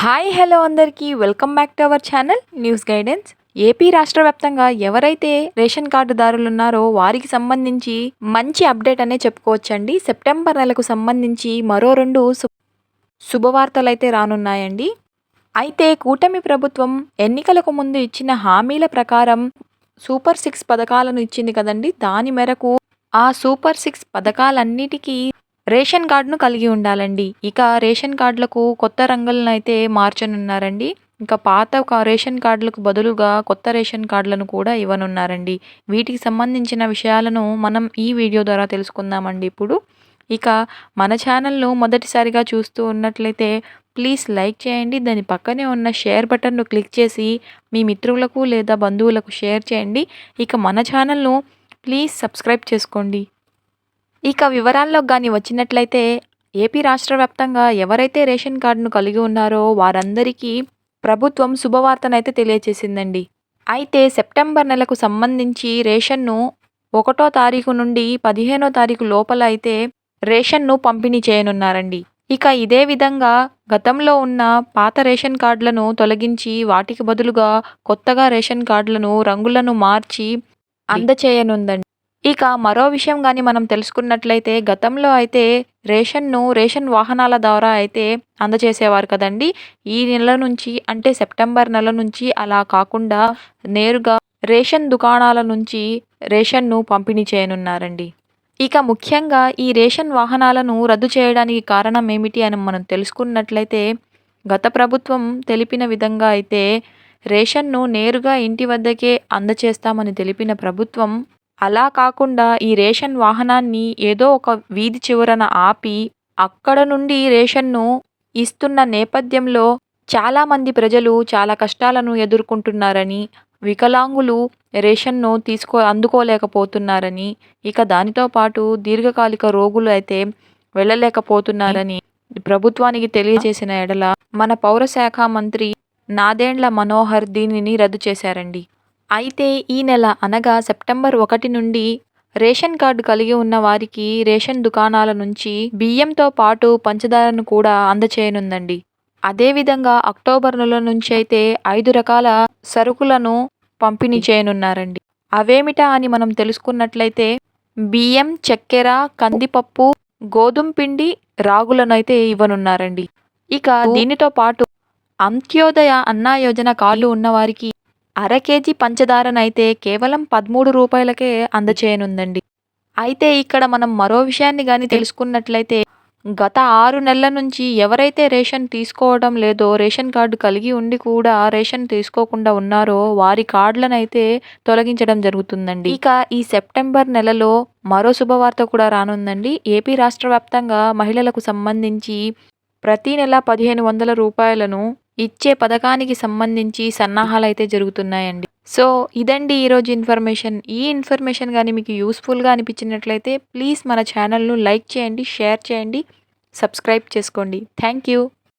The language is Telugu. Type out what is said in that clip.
హాయ్ హలో అందరికీ. Welcome back to our channel news guidance. AP రాష్ట్ర వ్యాప్తంగా ఎవరైతే రేషన్ కార్డుదారులు ఉన్నారో వారికి సంబంధించి మంచి అప్డేట్ అనే చెప్పుకోవచ్చండి. సెప్టెంబర్ నెలకు సంబంధించి మరో రెండు శుభవార్తలు అయితే రానున్నాయండి. అయితే కూటమి ప్రభుత్వం ఎన్నికలకు ముందు ఇచ్చిన హామీల ప్రకారం సూపర్ సిక్స్ పథకాలను ఇచ్చింది కదండి. దాని మేరకు ఆ సూపర్ సిక్స్ పథకాలన్నిటికీ రేషన్ కార్డును కలిగి ఉండాలండి. ఇక రేషన్ కార్డులకు కొత్త రంగులను అయితే మార్చనున్నారండి. ఇంకా పాత రేషన్ కార్డులకు బదులుగా కొత్త రేషన్ కార్డులను కూడా ఇవ్వనున్నారండి. వీటికి సంబంధించిన విషయాలను మనం ఈ వీడియో ద్వారా తెలుసుకుందామండి ఇప్పుడు. ఇక మన ఛానల్ను మొదటిసారిగా చూస్తూ ఉన్నట్లయితే ప్లీజ్ లైక్ చేయండి. దాని పక్కనే ఉన్న షేర్ బటన్ను క్లిక్ చేసి మీ మిత్రులకు లేదా బంధువులకు షేర్ చేయండి. ఇక మన ఛానల్ను ప్లీజ్ సబ్స్క్రైబ్ చేసుకోండి. ఇక వివరాల్లోకి కానీ వచ్చినట్లయితే ఏపీ రాష్ట్ర వ్యాప్తంగా ఎవరైతే రేషన్ కార్డును కలిగి ఉన్నారో వారందరికీ ప్రభుత్వం శుభవార్తనైతే తెలియజేసిందండి అయితే సెప్టెంబర్ నెలకు సంబంధించి రేషన్ను ఒకటో తారీఖు నుండి పదిహేనో తారీఖు లోపల అయితే రేషన్ను పంపిణీ చేయనున్నారండి. ఇక ఇదే విధంగా గతంలో ఉన్న పాత రేషన్ కార్డులను తొలగించి వాటికి బదులుగా కొత్తగా రేషన్ కార్డులను రంగులను మార్చి అందచేయనుందండి. ఇక మరో విషయం కానీ మనం తెలుసుకున్నట్లయితే గతంలో అయితే రేషన్ను రేషన్ వాహనాల ద్వారా అయితే అందజేసేవారు కదండి. ఈ నెల నుంచి అంటే సెప్టెంబర్ నెల నుంచి అలా కాకుండా నేరుగా రేషన్ దుకాణాల నుంచి రేషన్ను పంపిణీ చేయనున్నారండి. ఇక ముఖ్యంగా ఈ రేషన్ వాహనాలను రద్దు చేయడానికి కారణం ఏమిటి అని మనం తెలుసుకున్నట్లయితే గత ప్రభుత్వం తెలిపిన విధంగా అయితే రేషన్ను నేరుగా ఇంటి వద్దకే అందచేస్తామని తెలిపిన ప్రభుత్వం అలా కాకుండా ఈ రేషన్ వాహనాన్ని ఏదో ఒక వీధి చివరన ఆపి అక్కడ నుండి రేషన్ను ఇస్తున్న నేపథ్యంలో చాలామంది ప్రజలు చాలా కష్టాలను ఎదుర్కొంటున్నారని వికలాంగులు రేషన్ను తీసుకో అందుకోలేకపోతున్నారని ఇక దానితో పాటు దీర్ఘకాలిక రోగులు అయితే వెళ్ళలేకపోతున్నారని ప్రభుత్వానికి తెలియజేసిన ఎడల మన పౌర శాఖ మంత్రి నాదేండ్ల మనోహర్ దీనిని రద్దు చేశారండి. అయితే ఈ నెల అనగా సెప్టెంబర్ ఒకటి నుండి రేషన్ కార్డు కలిగి ఉన్న వారికి రేషన్ దుకాణాల నుంచి బియ్యంతో పాటు పంచదారను కూడా అందచేయనుందండి. అదేవిధంగా అక్టోబర్ నెల నుంచి అయితే ఐదు రకాల సరుకులను పంపిణీ చేయనున్నారండి. అవేమిటా అని మనం తెలుసుకున్నట్లయితే బియ్యం చక్కెర కందిపప్పు గోధుమ పిండి రాగులను అయితే ఇవ్వనున్నారండి. ఇక దీనితో పాటు అంత్యోదయ అన్నా యోజన కార్డు ఉన్నవారికి అర కేజీ పంచదారనైతే కేవలం పదమూడు రూపాయలకే అందచేయనుందండి. అయితే ఇక్కడ మనం మరో విషయాన్ని కానీ తెలుసుకున్నట్లయితే గత ఆరు నెలల నుంచి ఎవరైతే రేషన్ తీసుకోవడం లేదో రేషన్ కార్డు కలిగి ఉండి కూడా రేషన్ తీసుకోకుండా ఉన్నారో వారి కార్డులనైతే అయితే తొలగించడం జరుగుతుందండి. ఇక ఈ సెప్టెంబర్ నెలలో మరో శుభవార్త కూడా రానుందండి. ఏపీ రాష్ట్ర వ్యాప్తంగా మహిళలకు సంబంధించి ప్రతి నెల పదిహేను వందల రూపాయలను ఇచ్చే పథకానికి సంబంధించి సన్నాహాలు అయితే జరుగుతున్నాయండి. సో ఇదండి ఈరోజు ఇన్ఫర్మేషన్. ఈ ఇన్ఫర్మేషన్ కానీ మీకు యూస్ఫుల్గా అనిపించినట్లయితే ప్లీజ్ మన ఛానల్ను లైక్ చేయండి షేర్ చేయండి సబ్స్క్రైబ్ చేసుకోండి. Thank you.